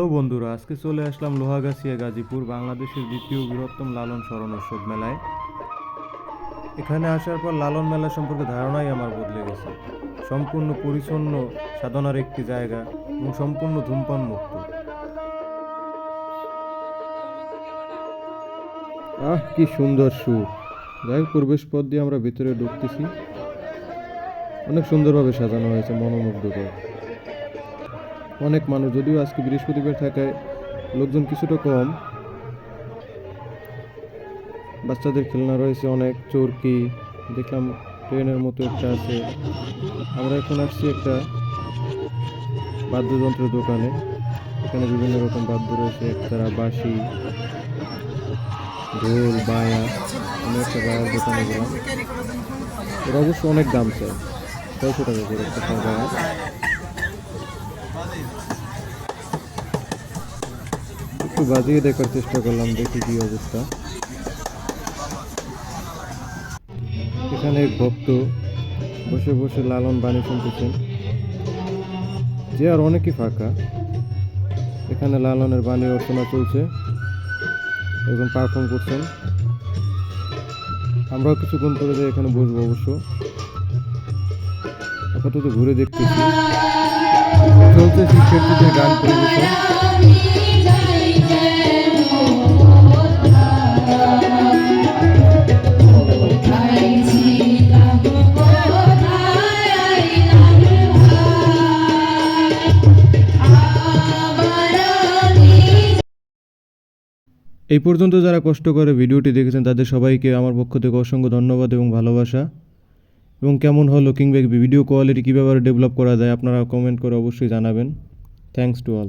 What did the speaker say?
Hello বন্ধুরা, আজকে চলে আসলাম লোহাগাছিয়া গাজীপুর বাংলাদেশের দ্বিতীয় বৃহত্তম লালন স্মরণ উৎসব মেলায়। এখানে আসার পর লালন মেলা সম্পর্কে ধারণাই আমার বদলে গেছে। সম্পূর্ণ পরিচ্ছন্ন, সাধনার একটি জায়গা এবং সম্পূর্ণ ধূমপান মুক্ত। আহ, কি সুন্দর সুর। যাই প্রবেশ পথ দিয়ে আমরা ভিতরে ঢুকতেছি। অনেক সুন্দরভাবে সাজানো হয়েছে, মনোমুগ্ধকর। অনেক মানুষ, যদিও আজকে বৃহস্পতিবার থাকায় লোকজন কিছুটা কম। বাচ্চাদের খেলনা রয়েছে অনেক, চরকি, দেখলাম ট্রেনের মতো একটা আছে। আমরা এখন আসছি একটা বাদ্যযন্ত্রের দোকানে। এখানে বিভিন্ন রকম বাদ্য রয়েছে একতারা বাঁশি, ঢোল, বায়া আমি একটা বায়ার দোকানে গেলাম। অবশ্য অনেক দাম চাই ছয়শো টাকা করে একটা বায়া। একটু বাজিয়ে দেখার চেষ্টা করলাম, দেখি কি অবস্থা। এখানে ভক্ত বসে বসে লালন বাণী শুনতেছেন। যে আর অনেকই ফাঁকা। এখানে লালনের বাণী অর্চনা চলছে। এবং পারফর্ম করছেন। আমরাও কিছুক্ষণ পরে এখানে বসবো অবশ্য। আপাতত ঘুরে দেখতেছি। শিক্ষার্থীদের গান পরিবেশন। এই পর্যন্ত যারা কষ্ট করে ভিডিওটি দেখেছেন, তাদের সবাইকে আমার পক্ষ থেকে অসংখ্য ধন্যবাদ এবং ভালোবাসা। এবং কেমন হয় লুকিং কিংবা ভিডিও কোয়ালিটি কীভাবে ডেভেলপ করা যায়, আপনারা কমেন্ট করে অবশ্যই জানাবেন। Thanks to all